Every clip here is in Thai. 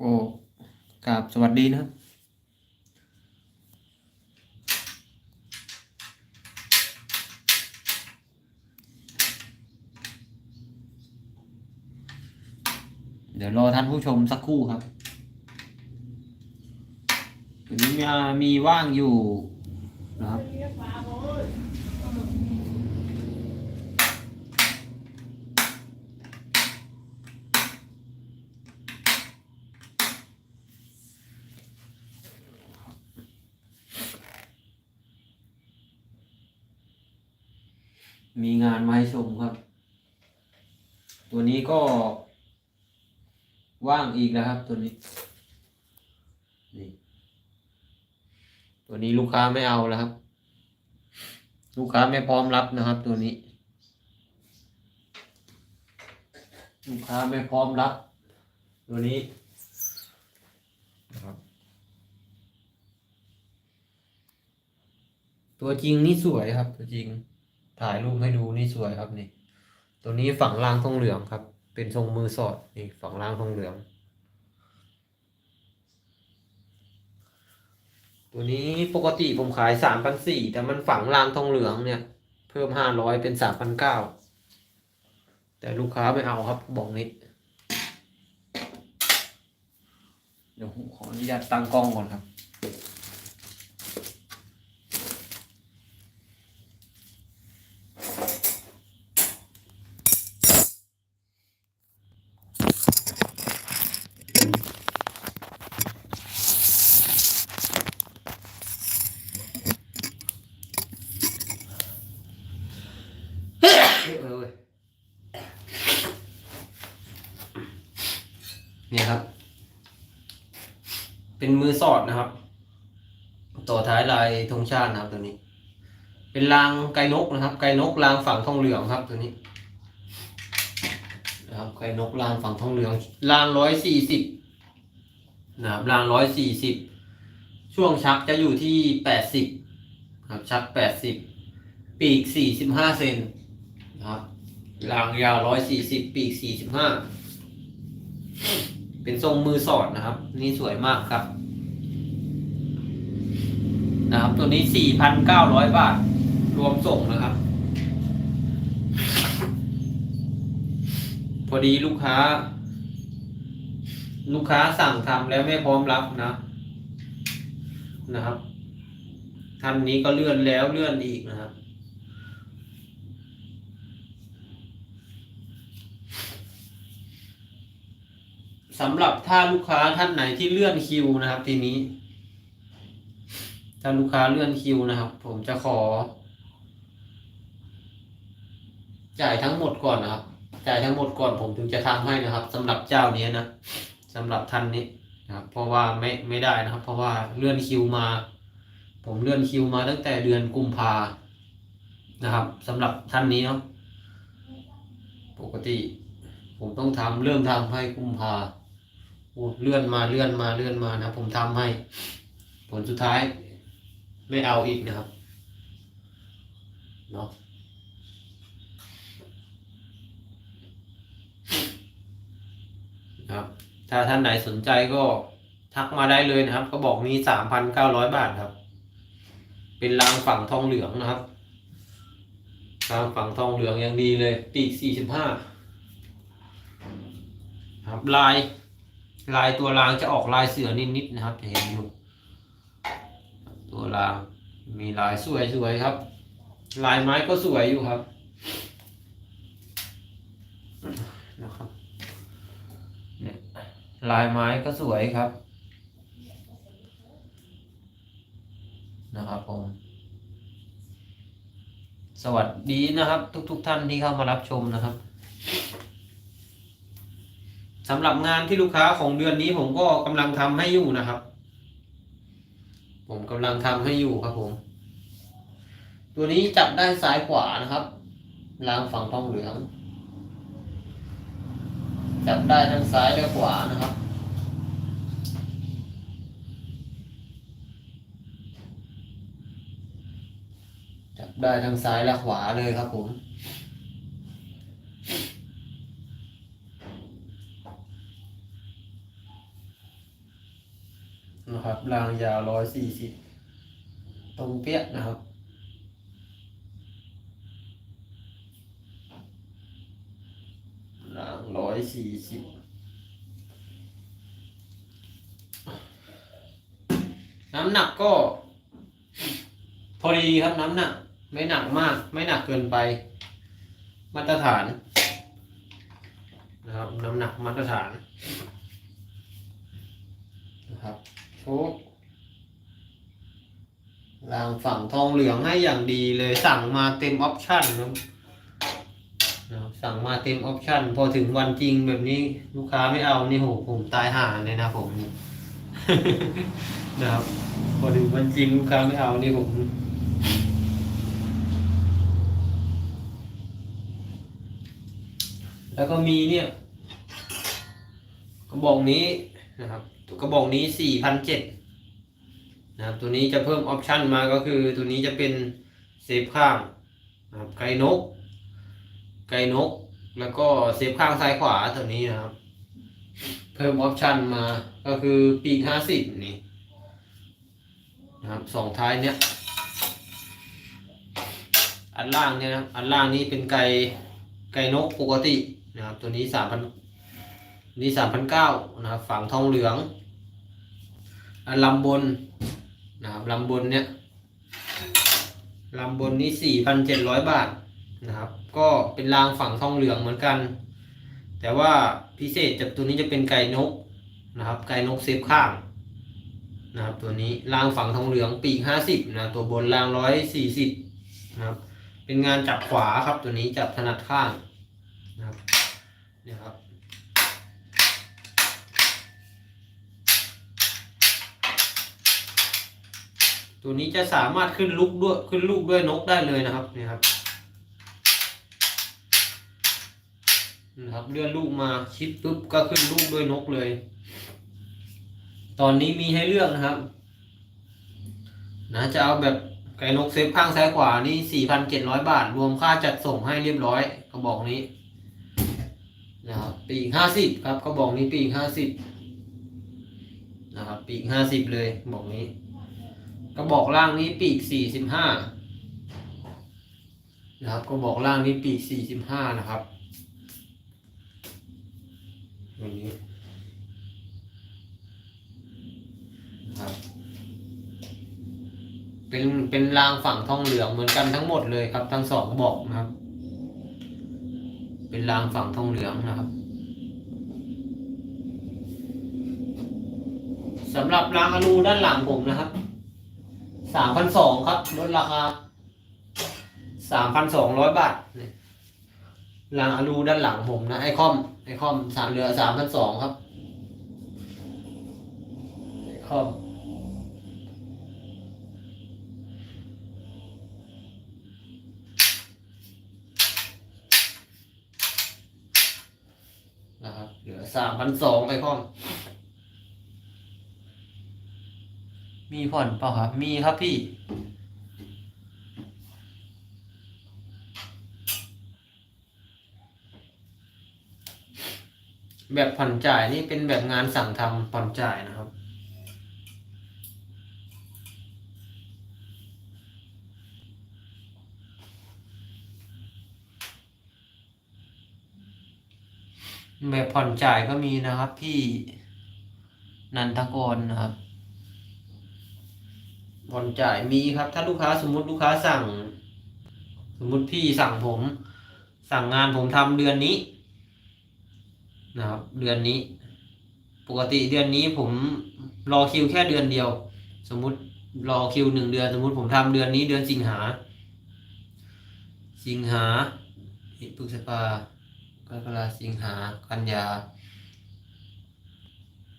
ก็กราบสวัสดีนะครับเดี๋ยวรอท่านผู้ชมสักครู่ครับเดี๋ยวนี้มีว่างอยู่นะครับ งานมาให้ชมครับ ตัวนี้ก็ ว่างอีกแล้วครับ ตัวนี้นี่ตัวนี้ลูกค้าไม่เอาแล้วครับ ลูกค้าไม่พร้อมรับนะครับ ตัวนี้ ลูกค้าไม่พร้อมรับ ตัวนี้นะครับตัวจริงนี่สวยครับ ตัวจริง ถ่ายรูปให้ดูนี่สวยครับนี่ ตัวนี้ฝั่งล่างทองเหลืองครับ เป็นทรงมือสอดนี่ฝั่งล่างทองเหลือง ตัวนี้ปกติผมขายสามพันสี่แต่มันฝั่งล่างทองเหลืองเนี่ย เพิ่มห้าร้อยเป็นสามพันเก้าแต่ลูกค้าไม่เอาครับบอกนิดเดี๋ยวผมขออนุญาตตั้งกล้องก่อนครับ เนี่ยครับ เป็นมือสอดนะครับ ต่อท้ายลายธงชาตินะครับตัวนี้ เป็นรางไก่นกนะครับ ไก่นกรางฝั่งทองเหลืองครับตัวนี้นะครับไก่นกรางฝั่งทองเหลืองรางร้อยสี่สิบนะครับรางร้อยสี่สิบช่วงชักจะอยู่ที่แปดสิบครับชักแปดสิบปีกสี่สิบห้าเซนนะครับรางยาวร้อยสี่สิบปีกสี่สิบห้า เป็นทรงมือสอดนะครับ นี่สวยมากครับ นะครับ ตัวนี้สี่พันเก้าร้อยบาท รวมส่งนะครับ พอดีลูกค้า ลูกค้าสั่งทำแล้วไม่พร้อมรับนะ นะครับท่านนี้ก็เลื่อนแล้วเลื่อนอีกนะครับ สำหรับถ้าลูกค้าท่านไหนที่เลื่อนคิวนะครับ ทีนี้ ถ้าลูกค้าเลื่อนคิวนะครับ ผมจะขอ จ่ายทั้งหมดก่อนนะครับ จ่ายทั้งหมดก่อนผมถึงจะทำให้นะครับสำหรับเจ้านี้นะสำหรับท่านนี้นะครับเพราะว่าไม่ไม่ได้นะครับ เพราะว่าเลื่อนคิวมา ผมเลื่อนคิวมาตั้งแต่เดือนกุมภานะครับสำหรับท่านนี้เนาะปกติ ผมต้องทำเริ่มทำให้กุมภา โอ้เลื่อนมาเลื่อนมาเลื่อนมานะผมทำให้ ผลสุดท้าย ไม่เอาอีกนะครับเนาะครับ ถ้าท่านไหนสนใจก็ทักมาได้เลยนะครับ ก็บอกมีสามพันเก้าร้อยบาทครับ เป็นรางฝั่งทองเหลืองนะครับรางฝั่งทองเหลืองยังดีเลย ปีกสี่สิบห้าครับลาย ลายตัวรางจะออกลายเสือนิดๆนะครับ จะเห็นอยู่ตัวรางมีลายสวยๆครับ ลายไม้ก็สวยอยู่ครับนะครับเนี่ยลายไม้ก็สวยครับ นะครับผมสวัสดีนะครับ ทุกๆทท่านที่เข้ามารับชมนะครับ สำหรับงานที่ลูกค้าของเดือนนี้ผมก็กำลังทำให้อยู่นะครับ ผมกำลังทำให้อยู่ครับผม ตัวนี้จับได้ซ้ายขวานะครับรางฝั่งทองเหลือง จับได้ทั้งซ้ายและขวานะครับจับได้ทั้งซ้ายและขวาเลยครับผม นะครับรางยาวร้อยสี่สิบตรงเปี้ยนะครับ รางร้อยสี่สิบน้ำหนักก็ พอดีครับน้ำหนัก ไม่หนักมาก ไม่หนักเกินไป มาตรฐานนะครับน้ำหนักมาตรฐานนะครับ โชครางฝั่งทองเหลืองให้อย่างดีเลยสั่งมาเต็มออปชั่นนะครับสั่งมาเต็มออปชั่นพอถึงวันจริงแบบนี้ลูกค้าไม่เอานี่โหผมตายห่าเลยนะผมนี่นะครับพอถึงวันจริงลูกค้าไม่เอานี่ผมแล้วก็มีเนี่ยกระบอกนี้ นะครับตัวกระบอกนี้สี่พันเจ็ดนะครับตัวนี้จะเพิ่มออปชันมาก็คือตัวนี้จะเป็นเซฟข้างนะครับไกนก ไกนก แล้วก็เซฟข้างซ้ายขวาตัวนี้นะครับ เพิ่มออปชันมาก็คือปีกห้าสิบนี่นะครับสองท้ายเนี้ยอันล่างเนี่ยนะอันล่างนี้เป็นไกไกนกปกตินะครับตัวนี้สามพัน นี่สามพันเก้านะครับฝังทองเหลืองอันลำบนนะครับลำบนเนี่ยลำบนนี้สี่พันเจ็ดร้อยบาทนะครับ ก็เป็นรางฝังทองเหลืองเหมือนกัน แต่ว่าพิเศษจากตัวนี้จะเป็นไก่นกนะครับ ไก่นกเซฟข้างนะครับตัวนี้รางฝังทองเหลืองปีกห้าสิบนะตัวบนรางร้อยสี่สิบนะครับเป็นงานจับขวาครับตัวนี้จับถนัดข้างนะครับเนี่ยครับ ตัวนี้จะสามารถขึ้นลูกด้วยขึ้นลูกด้วยนกได้เลยนะครับนี่ครับนะครับเลื่อนลูกมาชิดปุ๊บก็ขึ้นลูกด้วยนกเลย ตอนนี้มีให้เลือกนะครับ นะจะเอาแบบไก่นกเซฟข้างซ้ายขวานี่สี่พันเจ็ดร้อยบาท รวมค่าจัดส่งให้เรียบร้อยกระบอกนี้นะครับปีกห้าสิบครับกระบอกนี้ปีกห้าสิบนะครับปีกห้าสิบเลยกระบอกนี้ กระบอกล่างนี้ปีกสี่สิบห้านะครับกระบอกล่างนี้ปีกสี่สิบห้านะครับตัวนี้ครับ เป็นเป็นรางฝั่งทองเหลืองเหมือนกันทั้งหมดเลยครับ ทั้งสองกระบอกนะครับ เป็นรางฝั่งทองเหลืองนะครับสำหรับรางอลูด้านหลังผมนะครับ สามพันสองครับลดราคาสามพันสองร้อยบาทเนี่ยรางอลูด้านหลังผมนะ ไอคอม ไอคอมสามเหลือสามพันสองครับ ไอคอมนะครับเหลือสามพันสองไอคอม มีผ่อนเปล่าครับ มีครับพี่ แบบผ่อนจ่ายนี่เป็นแบบงานสั่งทำผ่อนจ่ายนะครับแบบผ่อนจ่ายก็มีนะครับ พี่นันทกรนะครับ ผ่อนจ่ายมีครับ ถ้าลูกค้าสมมุติลูกค้าสั่ง สมมุติพี่สั่งผม สั่งงานผมทำเดือนนี้ นะครับ เดือนนี้ ปกติเดือนนี้ผมรอคิวแค่เดือนเดียว สมมุติรอคิวหนึ่งเดือน สมมุติผมทำเดือนนี้เดือนสิงหา สิงหาพฤษภากรกฎาสิงหา กันยา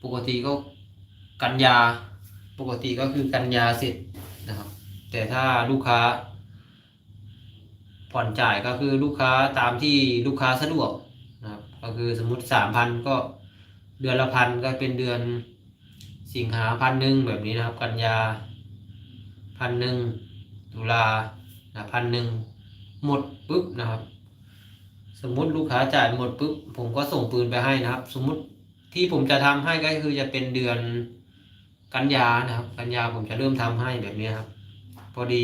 ปกติก็กันยา ปกติก็คือกันยาเสร็จนะครับ แต่ถ้าลูกค้า ผ่อนจ่ายก็คือลูกค้าตามที่ลูกค้าสะดวกนะครับ ก็คือสมมุติสามพันก็เดือนละพันก็เป็นเดือนสิงหาพันหนึ่งแบบนี้นะครับ กันยาพันหนึ่งตุลาพันหนึ่งหมดปุ๊บนะครับ สมมุติลูกค้าจ่ายหมดปุ๊บผมก็ส่งปืนไปให้นะครับ สมมุติที่ผมจะทำให้ก็คือจะเป็นเดือน กันยานะครับ กันยาผมจะเริ่มทำให้แบบนี้ครับ พอดี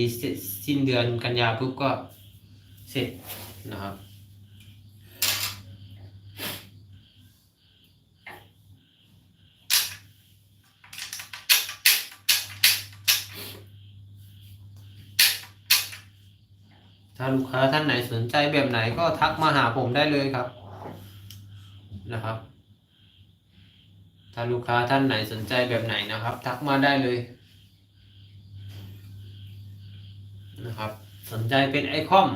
สิ้นเดือนกันยาปุ๊บก็เสร็จนะครับถ้าลูกค้าท่านไหนสนใจแบบไหนก็ทักมาหาผมได้เลยครับนะครับ ถ้าลูกค้าท่านไหนสนใจแบบไหนนะครับ ทักมาได้เลยนะครับ สนใจเป็นไอคอม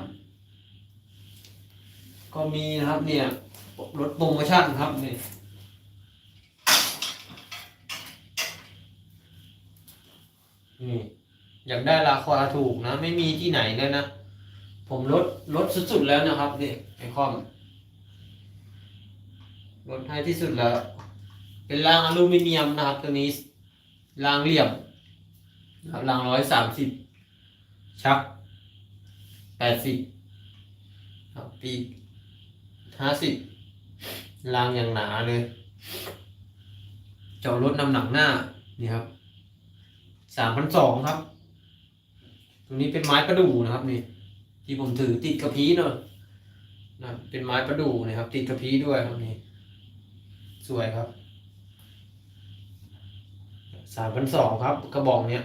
ก็มีนะครับเนี่ยลดโปรโมชั่นครับนี่นี่อยากได้ราคาถูกนะ ไม่มีที่ไหนเลยนะ ผมลดลดสุดๆแล้วนะครับนี่ไอคอมลดให้ที่สุดแล้ว เป็นรางอลูมิเนียมนะครับตัวนี้รางเหลี่ยมนะครับรางร้อยสามสิบชักแปดสิบครับปีห้าสิบรางอย่างหนาเลยเจาะรถน้ำหนักหน้านี่ครับสามพันสองครับตัวนี้เป็นไม้ประดู่นะครับนี่ ที่ผมถือติดกระพี้เนอะนะเป็นไม้ประดู่นะครับ ติดกระพี้ด้วยครับนี่ สวยครับ สามพันสองครับ กระบอกเนี้ย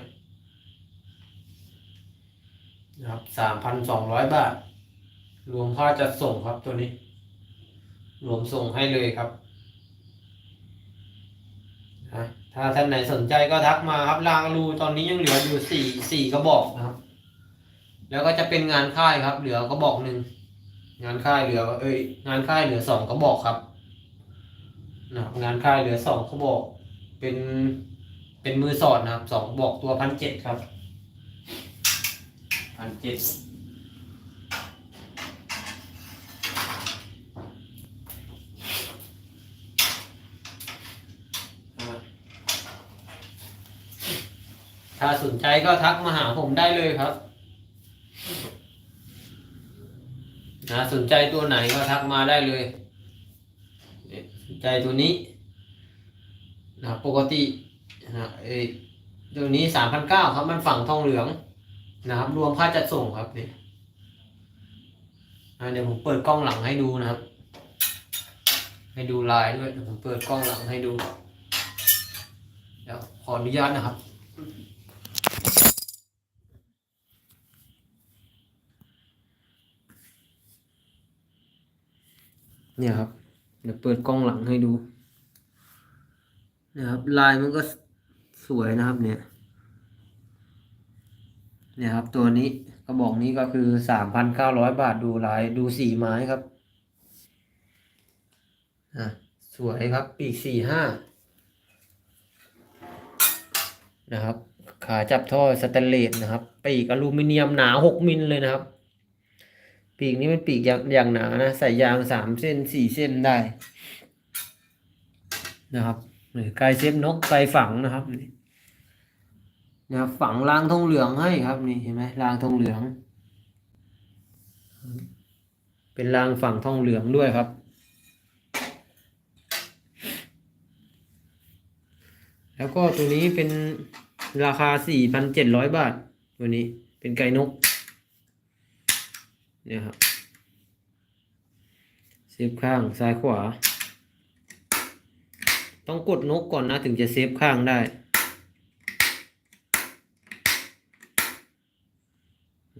นะครับสามพันสองร้อยบาท รวมค่าจัดส่งครับตัวนี้ รวมส่งให้เลยครับนะถ้าท่านไหนสนใจก็ทักมาครับรางรูตอนนี้ยังเหลืออยู่สี่สี่กระบอกนะครับ แล้วก็จะเป็นงานค่ายครับ เหลือกระบอกหนึ่งงานค่ายเหลือ เอ้ย งานค่ายเหลือสองกระบอกครับนะครับงานค่ายเหลือสองกระบอก เป็น เป็นมือสอดนะครับสองบอกตัวพันเจ็ดครับพันเจ็ดถ้าสนใจก็ทักมาหาผมได้เลยครับนะสนใจตัวไหนก็ทักมาได้เลยเนี่ยสนใจตัวนี้นะปกติ นะเอยตัวนี้สามพันเก้าครับ มันฝั่งทองเหลืองนะครับ รวมค่าจัดส่งครับนี่อะเดี๋ยวผมเปิดกล้องหลังให้ดูนะครับ ให้ดูลายด้วยเดี๋ยวผมเปิดกล้องหลังให้ดู เดี๋ยวขออนุญาตนะครับเนี่ยครับ เดี๋ยวเปิดกล้องหลังให้ดูนะครับลายมันก็ สวยนะครับเนี่ย เนี่ยครับตัวนี้กระบอกนี้ก็คือสามพันเก้าร้อยบาทดูลายดูสีไม้ครับอะสวยครับปีกสี่ห้านะครับ ขาจับท่อสแตนเลสนะครับ ปีกอลูมิเนียมหนาหกมิลเลยนะครับ ปีกนี้เป็นปีกอย่างอย่างหนานะใส่ยางสามเส้นสี่เส้นได้นะครับหรือไกลเซฟนกไกลฝังนะครับ นะครับฝังรางทองเหลืองให้ครับนี่เห็นไหมรางทองเหลือง เป็นรางฝังทองเหลืองด้วยครับแล้วก็ตัวนี้เป็นราคาสี่พันเจ็ดร้อยบาท ตัวนี้เป็นไก่นก เนี่ยครับเซฟข้างซ้ายขวา ต้องกดนกก่อนนะถึงจะเซฟข้างได้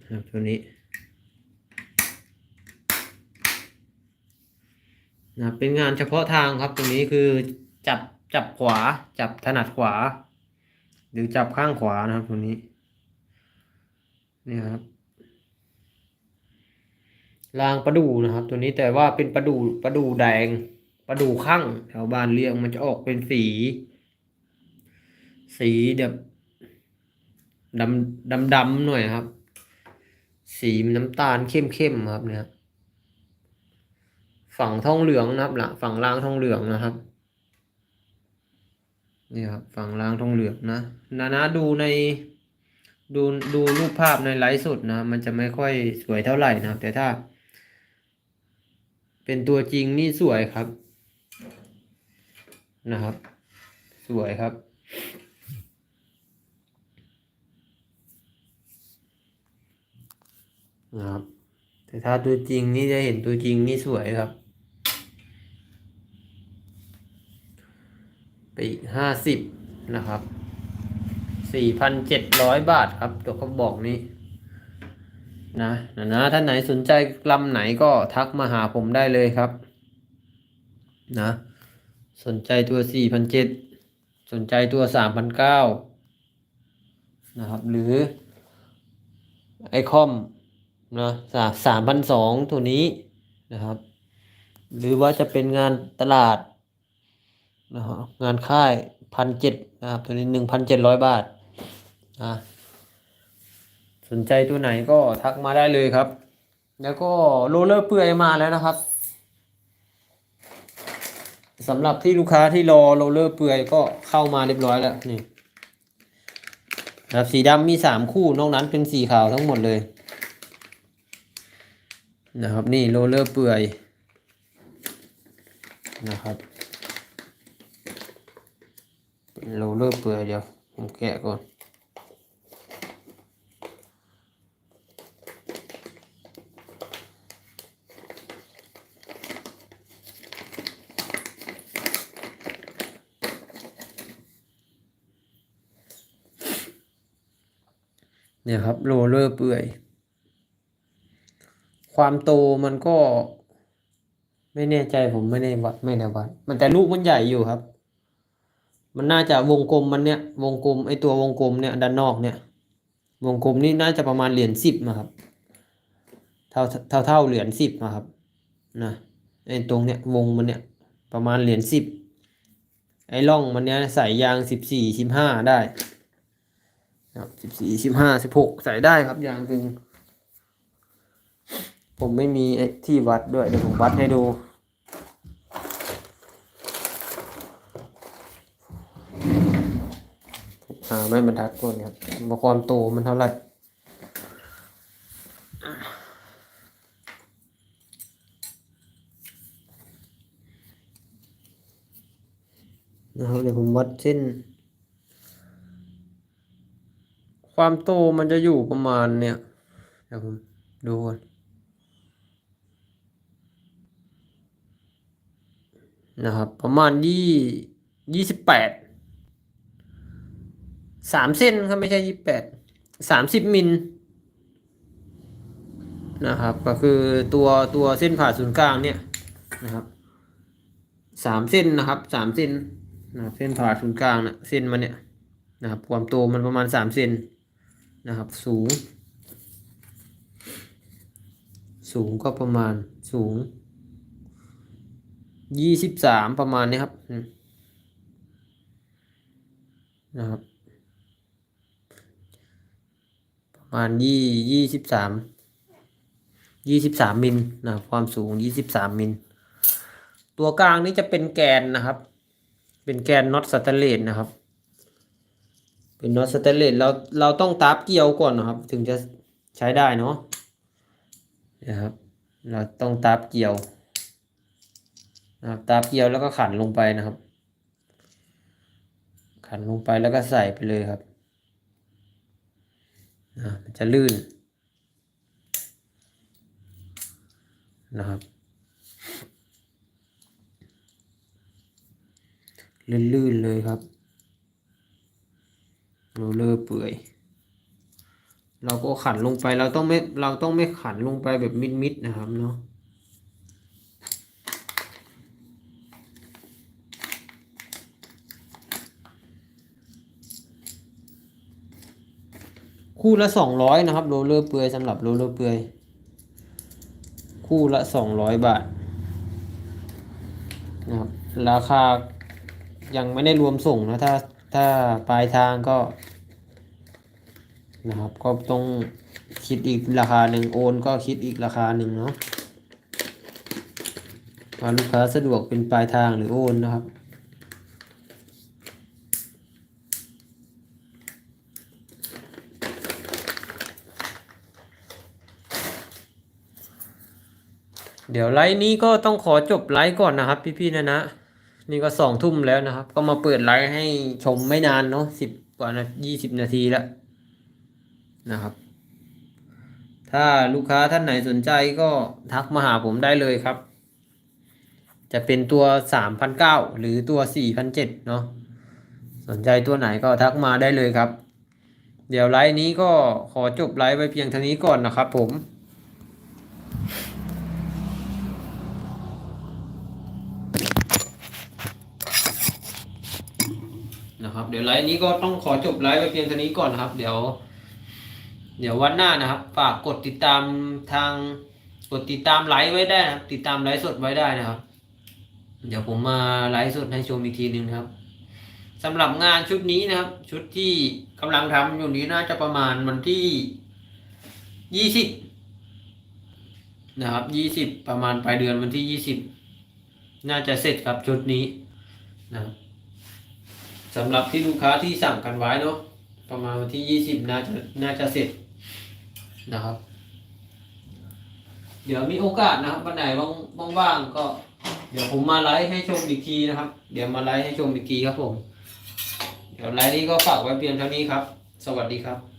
นะ ครับตัวนี้นะเป็นงานเฉพาะทางครับตัวนี้คือจับจับขวาจับถนัดขวา หรือจับข้างขวานะครับตัวนี้นี่ครับรางประดูนะครับ ตัวนี้แต่ว่าเป็นประดูประดูแดงประดูข้างแถวบ้านเรียกมันจะออกเป็นสี สีแบบดำดำดำหน่อยครับ สีน้ำตาลเข้มๆครับเนี่ยฝั่งทองเหลืองนะครับหลังฝั่งรางทองเหลืองนะครับนี่ครับฝั่งรางทองเหลืองนะนานะดูในดูดูรูปภาพในไลฟ์สดนะ มันจะไม่ค่อยสวยเท่าไหร่นะครับ แต่ถ้า เป็นตัวจริงนี่สวยครับนะครับ สวยครับ นะครับ แต่ถ้าตัวจริงนี่จะเห็นตัวจริงนี่สวยครับ ไปอีกห้าสิบนะครับสี่พันเจ็ดร้อยบาทครับตัวเขาบอกนี้นะนะนะท่านไหนสนใจลำไหนก็ทักมาหาผมได้เลยครับ นะ สนใจตัวสี่พันเจ็ดสนใจตัวสามพันเก้านะครับ หรือไอคอม นะสามสามพันสองตัวนี้นะครับ หรือว่าจะเป็นงานตลาดนะครับงานค่ายพันเจ็ดนะครับ ตัวนี้หนึ่งพันเจ็ดร้อยบาทนะสนใจตัวไหนก็ทักมาได้เลยครับ แล้วก็โรลเลอร์เปื่อยมาแล้วนะครับสำหรับที่ลูกค้าที่รอโรลเลอร์เปื่อยก็เข้ามาเรียบร้อยแล้วนี่นะครับสีดำมีสามคู่นอกนั้นเป็นสีขาวทั้งหมดเลย นะครับนี่โรลเลอร์เปื่อยนะครับเป็นโรลเลอร์เปื่อยเดี๋ยวผมแกะก่อนเนี่ยครับโรลเลอร์เปื่อย ความโตมันก็ ไม่แน่ใจผมไม่ได้วัดไม่ได้วัด มันแต่ลูกมันใหญ่อยู่ครับ มันน่าจะวงกลมมันเนี่ยวงกลมไอตัววงกลมเนี่ยด้านนอกเนี่ย วงกลมนี่น่าจะประมาณเหรียญสิบนะครับ เท่าเท่าเท่าเหรียญสิบนะครับนะไอตรงเนี่ยวงมันเนี่ยประมาณเหรียญสิบไอร่องมันเนี้ยใส่ยางสิบสี่สิบห้าได้ครับสิบสี่สิบห้าสิบหกใส่ได้ครับยางกึ่ง ผมไม่มีที่วัดด้วย เดี๋ยวผมวัดให้ดูอ่าไม่บรรทัดก่อนครับว่าความโตมันเท่าไหร่นะครับเดี๋ยวผมวัดเส้น ความโตมันจะอยู่ประมาณเนี่ย เดี๋ยวผมดูก่อน นะครับ ประมาณยี่ยี่สิบแปดสามเส้นครับไม่ใช่ยี่แปดสามสิบมิลนะครับ ก็คือตัวตัวเส้นผ่าศูนย์กลางเนี่ยนะครับสามเส้นนะครับสามเส้นนะเส้นผ่าศูนย์กลางนะเส้นมันเนี่ยนะครับความโตมันประมาณสามเซนนะครับ สูง สูงก็ประมาณสูง ยี่สิบสามประมาณนี้ครับนะครับ ประมาณยี่ยี่สิบสามยี่สิบสามมิลนะครับความสูงยี่สิบสามมิล ตัวกลางนี้จะเป็นแกนนะครับ เป็นแกนน็อตสแตนเลสนะครับ เป็นน็อตสแตนเลสเราเราต้องตาบเกี่ยวก่อนนะครับ ถึงจะใช้ได้เนาะนะครับ เราต้องตาบเกี่ยว นะครับ ตาเกียวแล้วก็ขันลงไปนะครับ ขันลงไปแล้วก็ใส่ไปเลยครับอ่ามันจะลื่นนะครับ ลื่นๆเลยครับโรลเลอร์เปื่อย เราก็ขันลงไปเราต้องไม่เราต้องไม่ขันลงไปแบบมิดๆนะครับเนาะ คู่ละสองร้อยนะครับโรลเลอร์เปื่อยสำหรับโรลเลอร์เปื่อยคู่ละสองร้อยบาทนะครับราคายังไม่ได้รวมส่งนะถ้าถ้าปลายทางก็นะครับก็ต้องคิดอีกราคาหนึ่งโอนก็คิดอีกราคาหนึ่งเนาะว่าลูกค้าสะดวกเป็นปลายทางหรือโอนนะครับ เดี๋ยวไลฟ์นี้ก็ต้องขอจบไลฟ์ก่อนนะครับ พี่ๆนะนะ นี่ก็สองทุ่มแล้วนะครับ ก็มาเปิดไลฟ์ให้ชมไม่นานเนาะสิบกว่านายี่สิบนาทีแล้วนะครับ ถ้าลูกค้าท่านไหนสนใจก็ทักมาหาผมได้เลยครับ จะเป็นตัวสามพันเก้าหรือตัวสี่พันเจ็ดเนาะสนใจตัวไหนก็ทักมาได้เลยครับ เดี๋ยวไลฟ์นี้ก็ขอจบไลฟ์ไว้เพียงเท่านี้ก่อนนะครับผม นะครับ เดี๋ยวไลฟ์นี้ก็ต้องขอจบไลฟ์ไว้เพียงเท่านี้ก่อนนะครับ เดี๋ยว เดี๋ยววันหน้านะครับ ฝากกดติดตามทางกดติดตามไลฟ์ไว้ได้นะครับ ติดตามไลฟ์สดไว้ได้นะครับ เดี๋ยวผมมาไลฟ์สดให้ชมอีกทีหนึ่งนะครับสำหรับงานชุดนี้นะครับ ชุดที่กำลังทำอยู่นี้น่าจะประมาณวันที่ยี่สิบนะครับยี่สิบประมาณปลายเดือนวันที่ยี่สิบน่าจะเสร็จครับชุดนี้นะครับ สำหรับที่ลูกค้าที่สั่งกันไว้เนาะประมาณวันที่ยี่สิบน่าจะน่าจะเสร็จนะครับ เดี๋ยวมีโอกาสนะครับวันไหนว่างๆก็ เดี๋ยวผมมาไลฟ์ให้ชมอีกทีนะครับ เดี๋ยวมาไลฟ์ให้ชมอีกทีครับผม เดี๋ยวไลฟ์นี้ก็ฝากไว้เพียงเท่านี้ครับ สวัสดีครับ